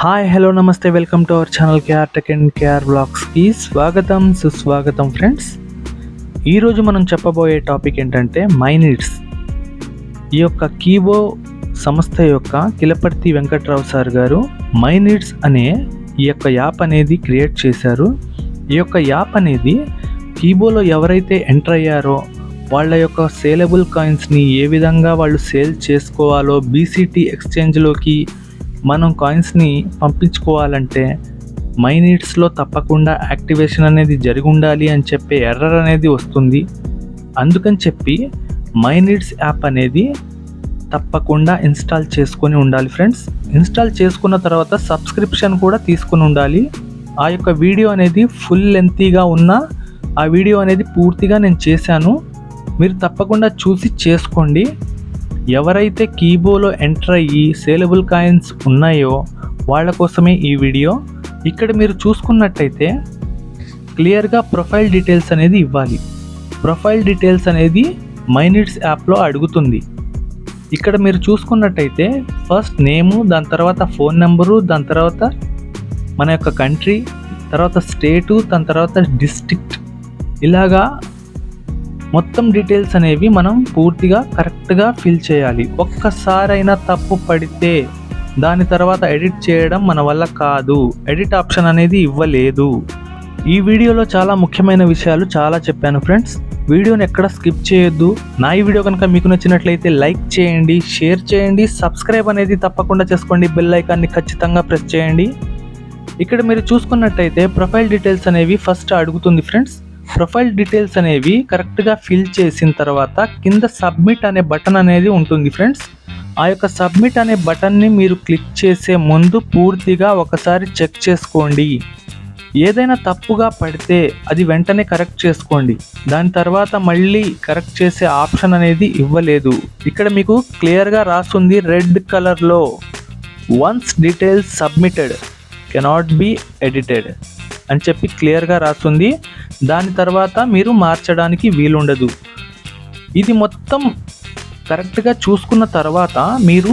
Hi hello నమస్తే welcome to our channel KR tech and KR బ్లాగ్స్కి స్వాగతం సుస్వాగతం friends. ఈరోజు మనం చెప్పబోయే టాపిక్ ఏంటంటే మై నీడ్స్ ఈ యొక్క కీబో సంస్థ యొక్క కిలపర్తి వెంకట్రావు సార్ గారు మై నీడ్స్ అనే ఈ యొక్క యాప్ అనేది క్రియేట్ చేశారు. ఈ యొక్క యాప్ అనేది కీబోలో ఎవరైతే ఎంటర్ అయ్యారో వాళ్ళ యొక్క సేలబుల్ కాయిన్స్ని ఏ విధంగా వాళ్ళు సేల్ చేసుకోవాలో బీసీటీ ఎక్స్చేంజ్లోకి మనం కాయిన్స్ని పంపించుకోవాలంటే మైనీడ్స్లో తప్పకుండా యాక్టివేషన్ అనేది జరిగి ఉండాలి అని చెప్పే ఎర్రర్ అనేది వస్తుంది. అందుకని చెప్పి మై నీడ్స్ యాప్ అనేది తప్పకుండా ఇన్స్టాల్ చేసుకొని ఉండాలి ఫ్రెండ్స్. ఇన్స్టాల్ చేసుకున్న తర్వాత సబ్స్క్రిప్షన్ కూడా తీసుకుని ఉండాలి. ఆ యొక్క వీడియో అనేది ఫుల్ లెంతీగా ఉన్న ఆ వీడియో అనేది పూర్తిగా నేను చేశాను. మీరు తప్పకుండా చూసి చేసుకోండి. ఎవరైతే కీబోలో ఎంటర్ అయ్యి సేలబుల్ కాయిన్స్ ఉన్నాయో వాళ్ళ కోసమే ఈ వీడియో. ఇక్కడ మీరు చూసుకున్నట్టయితే క్లియర్గా ప్రొఫైల్ డీటెయిల్స్ అనేది ఇవ్వాలి. ప్రొఫైల్ డీటెయిల్స్ అనేది మైనిట్స్ యాప్లో అడుగుతుంది. ఇక్కడ మీరు చూసుకున్నట్టయితే ఫస్ట్ నేము దాని తర్వాత ఫోన్ నెంబరు దాని తర్వాత మన యొక్క కంట్రీ తర్వాత స్టేటు దాని తర్వాత డిస్ట్రిక్ట్. ఇలాగా మొత్తం డీటెయిల్స్ అనేవి మనం పూర్తిగా కరెక్ట్గా ఫిల్ చేయాలి. ఒక్కసారైనా తప్పు పడితే దాని తర్వాత ఎడిట్ చేయడం మన వల్ల కాదు. ఎడిట్ ఆప్షన్ అనేది ఇవ్వలేదు. ఈ వీడియోలో చాలా ముఖ్యమైన విషయాలు చాలా చెప్పాను ఫ్రెండ్స్. వీడియోని ఎక్కడ స్కిప్ చేయొద్దు. నా ఈ వీడియో కనుక మీకు నచ్చినట్లయితే లైక్ చేయండి షేర్ చేయండి సబ్స్క్రైబ్ అనేది తప్పకుండా చేసుకోండి. బెల్ ఐకాన్ని ఖచ్చితంగా ప్రెస్ చేయండి. ఇక్కడ మీరు చూసుకున్నట్టయితే ప్రొఫైల్ డీటెయిల్స్ అనేవి ఫస్ట్ అడుగుతుంది ఫ్రెండ్స్. ప్రొఫైల్ డీటెయిల్స్ అనేవి కరెక్ట్గా ఫిల్ చేసిన తర్వాత కింద సబ్మిట్ అనే బటన్ అనేది ఉంటుంది ఫ్రెండ్స్. ఆ యొక్క సబ్మిట్ అనే బటన్ని మీరు క్లిక్ చేసే ముందు పూర్తిగా ఒకసారి చెక్ చేసుకోండి. ఏదైనా తప్పుగా పడితే అది వెంటనే కరెక్ట్ చేసుకోండి. దాని తర్వాత మళ్ళీ కరెక్ట్ చేసే ఆప్షన్ అనేది ఇవ్వలేదు. ఇక్కడ మీకు క్లియర్గా రాస్తుంది రెడ్ కలర్లో once details submitted cannot be edited అని చెప్పి క్లియర్గా రాస్తుంది దాని తర్వాత మీరు మార్చడానికి వీలుండదు. ఇది మొత్తం కరెక్ట్గా చూసుకున్న తర్వాత మీరు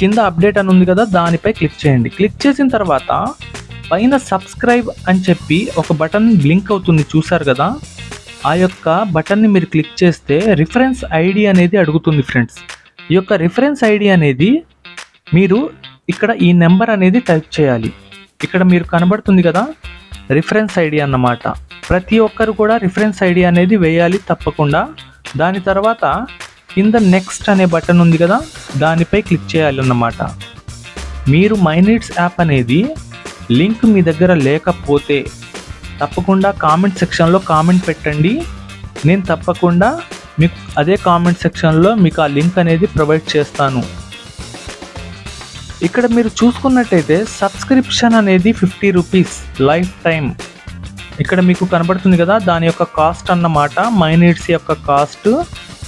కింద అప్డేట్ అని ఉంది కదా దానిపై క్లిక్ చేయండి. క్లిక్ చేసిన తర్వాత పైన సబ్స్క్రైబ్ అని చెప్పి ఒక బటన్ బ్లింక్ అవుతుంది చూసారు కదా? ఆ యొక్క బటన్ని మీరు క్లిక్ చేస్తే రిఫరెన్స్ ఐడి అనేది అడుగుతుంది ఫ్రెండ్స్. ఈ యొక్క రిఫరెన్స్ ఐడి అనేది మీరు ఇక్కడ ఈ నెంబర్ అనేది టైప్ చేయాలి. ఇక్కడ మీరు కనబడుతుంది కదా రిఫరెన్స్ ఐడి అన్నమాట. ప్రతి ఒక్కరు కూడా రిఫరెన్స్ ఐడి అనేది వేయాలి తప్పకుండా. దాని తర్వాత కింద నెక్స్ట్ అనే బటన్ ఉంది కదా దానిపై క్లిక్ చేయాలన్నమాట. మీరు మైనిట్స్ యాప్ అనేది లింక్ మీ దగ్గర లేకపోతే తప్పకుండా కామెంట్ సెక్షన్లో కామెంట్ పెట్టండి. నేను తప్పకుండా మీకు అదే కామెంట్ సెక్షన్లో మీకు ఆ లింక్ అనేది ప్రొవైడ్ చేస్తాను. ఇక్కడ మీరు చూసుకున్నట్టయితే సబ్స్క్రిప్షన్ అనేది ఫిఫ్టీ రూపీస్ లైఫ్ టైం ఇక్కడ మీకు కనబడుతుంది కదా దాని యొక్క కాస్ట్ అన్నమాట. మైనిట్స్ యొక్క కాస్ట్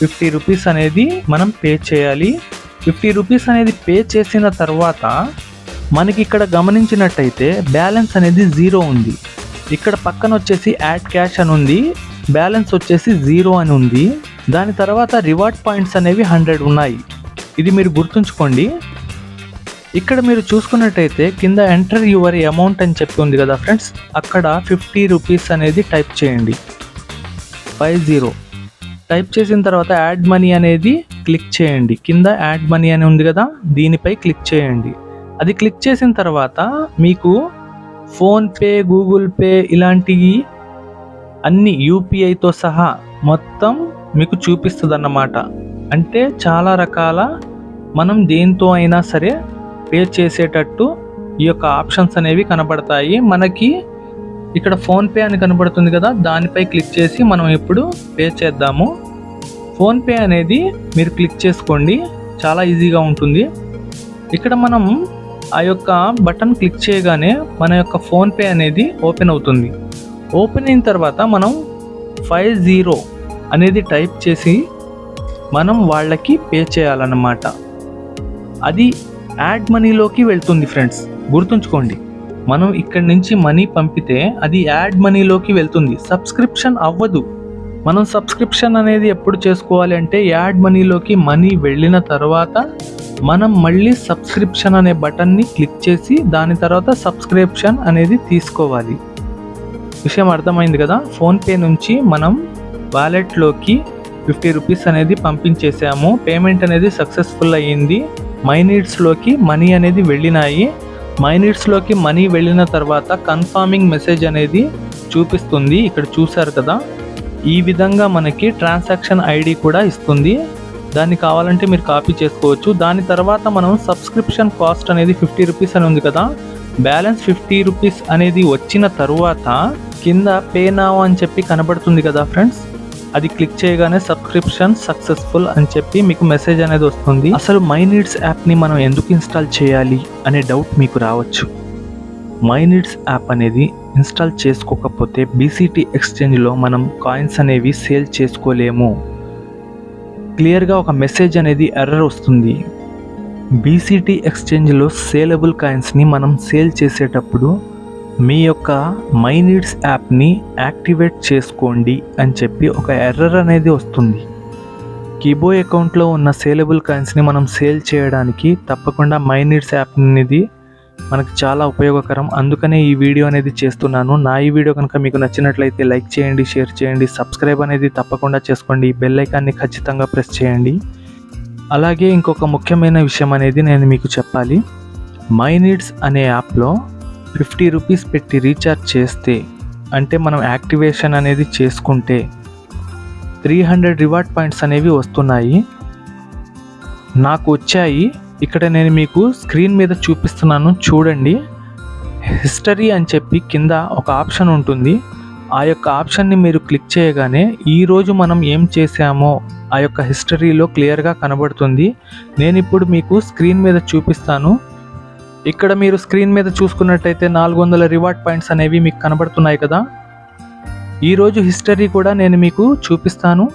ఫిఫ్టీ రూపీస్ అనేది మనం పే చేయాలి. ఫిఫ్టీ రూపీస్ అనేది పే చేసిన తర్వాత మనకి ఇక్కడ గమనించినట్టయితే బ్యాలెన్స్ అనేది జీరో ఉంది. ఇక్కడ పక్కన వచ్చేసి యాడ్ క్యాష్ అని ఉంది బ్యాలెన్స్ వచ్చేసి జీరో అని ఉంది. దాని తర్వాత రివార్డ్ పాయింట్స్ అనేవి హండ్రెడ్ ఉన్నాయి. ఇది మీరు గుర్తుంచుకోండి. ఇక్కడ మీరు చూసుకున్నట్టయితే కింద ఎంటర్ యువర్ అమౌంట్ అని చెప్పి ఉంది కదా ఫ్రెండ్స్ అక్కడ ఫిఫ్టీ రూపీస్ అనేది టైప్ చేయండి. Five zero. టైప్ చేసిన తర్వాత యాడ్ మనీ అనేది క్లిక్ చేయండి. కింద యాడ్ మనీ అని ఉంది కదా దీనిపై క్లిక్ చేయండి. అది క్లిక్ చేసిన తర్వాత మీకు ఫోన్పే గూగుల్ పే ఇలాంటివి అన్ని యూపీఐతో సహా మొత్తం మీకు చూపిస్తుంది అన్నమాట అంటే చాలా రకాల మనం దేంతో అయినా సరే పే చేసేటట్టు ఈ యొక్క ఆప్షన్స్ అనేవి కనబడతాయి. మనకి ఇక్కడ ఫోన్పే అని కనబడుతుంది కదా దానిపై క్లిక్ చేసి మనం ఇప్పుడు పే చేద్దాము. ఫోన్పే అనేది మీరు క్లిక్ చేసుకోండి చాలా ఈజీగా ఉంటుంది. ఇక్కడ మనం ఆ యొక్క బటన్ క్లిక్ చేయగానే మన యొక్క ఫోన్పే అనేది ఓపెన్ అవుతుంది. ఓపెన్ అయిన తర్వాత మనం ఫైవ్ జీరో అనేది టైప్ చేసి మనం వాళ్ళకి పే చేయాలన్నమాట. అది యాడ్ మనీలోకి వెళ్తుంది ఫ్రెండ్స్. గుర్తుంచుకోండి మనం ఇక్కడి నుంచి మనీ పంపితే అది యాడ్ మనీలోకి వెళ్తుంది. సబ్స్క్రిప్షన్ అవ్వదు. మనం సబ్స్క్రిప్షన్ అనేది ఎప్పుడు చేసుకోవాలి అంటే యాడ్ మనీలోకి మనీ వెళ్ళిన తర్వాత మనం మళ్ళీ సబ్స్క్రిప్షన్ అనే బటన్ని క్లిక్ చేసి దాని తర్వాత సబ్స్క్రిప్షన్ అనేది తీసుకోవాలి. విషయం అర్థమైంది కదా? ఫోన్పే నుంచి మనం వాలెట్లోకి ఫిఫ్టీ రూపీస్ అనేది పంపించేసాము. పేమెంట్ అనేది సక్సెస్ఫుల్ అయ్యింది. మైనీడ్స్లోకి మనీ అనేది వెళ్ళినాయి. మైనీడ్స్లోకి మనీ వెళ్ళిన తర్వాత కన్ఫార్మింగ్ మెసేజ్ అనేది చూపిస్తుంది. ఇక్కడ చూసారు కదా? ఈ విధంగా మనకి ట్రాన్సాక్షన్ ఐడి కూడా ఇస్తుంది. దాన్ని కావాలంటే మీరు కాపీ చేసుకోవచ్చు. దాని తర్వాత మనం సబ్స్క్రిప్షన్ కాస్ట్ అనేది ఫిఫ్టీ రూపీస్ అని ఉంది కదా? బ్యాలెన్స్ ఫిఫ్టీ రూపీస్ అనేది వచ్చిన తరువాత కింద పే నావ్ అని చెప్పి కనబడుతుంది కదా ఫ్రెండ్స్? అది క్లిక్ చేయగానే సబ్స్క్రిప్షన్ సక్సెస్ఫుల్ అని చెప్పి మీకు మెసేజ్ అనేది వస్తుంది. అసలు మై నీడ్స్ యాప్ని మనం ఎందుకు ఇన్స్టాల్ చేయాలి అనే డౌట్ మీకు రావచ్చు. మై నీడ్స్ యాప్ అనేది ఇన్స్టాల్ చేసుకోకపోతే బీసీటీ ఎక్స్చేంజ్లో మనం కాయిన్స్ అనేవి సేల్ చేసుకోలేము. క్లియర్గా ఒక మెసేజ్ అనేది ఎర్రర్ వస్తుంది. బీసీటీ ఎక్స్చేంజ్లో సేలబుల్ కాయిన్స్ని మనం సేల్ చేసేటప్పుడు మీ యొక్క మై నీడ్స్ యాప్ని యాక్టివేట్ చేసుకోండి అని చెప్పి ఒక ఎర్రర్ అనేది వస్తుంది. కీబో అకౌంట్లో ఉన్న సేలబుల్ కాయిన్స్ని మనం సేల్ చేయడానికి తప్పకుండా మై నీడ్స్ యాప్ అనేది మనకు చాలా ఉపయోగకరం. అందుకనే ఈ వీడియో అనేది చేస్తున్నాను. నా ఈ వీడియో కనుక మీకు నచ్చినట్లయితే లైక్ చేయండి షేర్ చేయండి సబ్స్క్రైబ్ అనేది తప్పకుండా చేసుకోండి. బెల్ ఐకాన్ని ఖచ్చితంగా ప్రెస్ చేయండి. అలాగే ఇంకొక ముఖ్యమైన విషయం అనేది నేను మీకు చెప్పాలి. మై నీడ్స్ అనే యాప్లో ఫిఫ్టీ రూపీస్ పెట్టి రీఛార్జ్ చేస్తే అంటే మనం యాక్టివేషన్ అనేది చేసుకుంటే త్రీ హండ్రెడ్ రివార్డ్ పాయింట్స్ అనేవి వస్తున్నాయి. నాకు వచ్చాయి. ఇక్కడ నేను మీకు స్క్రీన్ మీద చూపిస్తున్నాను. చూడండి. హిస్టరీ అని చెప్పి కింద ఒక ఆప్షన్ ఉంటుంది. ఆ యొక్క ఆప్షన్ని మీరు క్లిక్ చేయగానే ఈరోజు మనం ఏం చేసామో ఆ యొక్క హిస్టరీలో క్లియర్గా కనబడుతుంది. నేను ఇప్పుడు మీకు స్క్రీన్ మీద చూపిస్తాను. ఇక్కడ మీరు స్క్రీన్ మీద చూసుకున్నట్టయితే నాలుగు వందల రివార్డ్ పాయింట్స్ అనేవి మీకు కనబడుతున్నాయి కదా? ఈరోజు హిస్టరీ కూడా నేను మీకు చూపిస్తాను.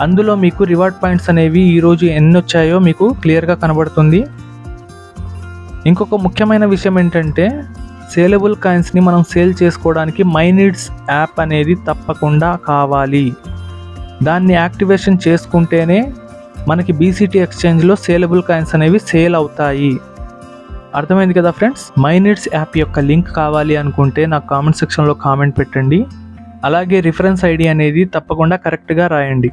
అందులో మీకు రివార్డ్ పాయింట్స్ అనేవి ఈరోజు ఎన్ని వచ్చాయో మీకు క్లియర్గా కనబడుతుంది. ఇంకొక ముఖ్యమైన విషయం ఏంటంటే సేలబుల్ కాయిన్స్ని మనం సేల్ చేసుకోవడానికి మై నీడ్స్ యాప్ అనేది తప్పకుండా కావాలి. దాన్ని యాక్టివేషన్ చేసుకుంటేనే మనకి బీసీటీ ఎక్స్చేంజ్లో సేలబుల్ కాయిన్స్ అనేవి సేల్ అవుతాయి. అర్థమైంది కదా ఫ్రెండ్స్ మై యాప్ యొక్క లింక్ కావాలి అనుకుంటే నాకు కామెంట్ సెక్షన్లో కామెంట్ పెట్టండి. అలాగే రిఫరెన్స్ ఐడి అనేది తప్పకుండా కరెక్ట్గా రాయండి.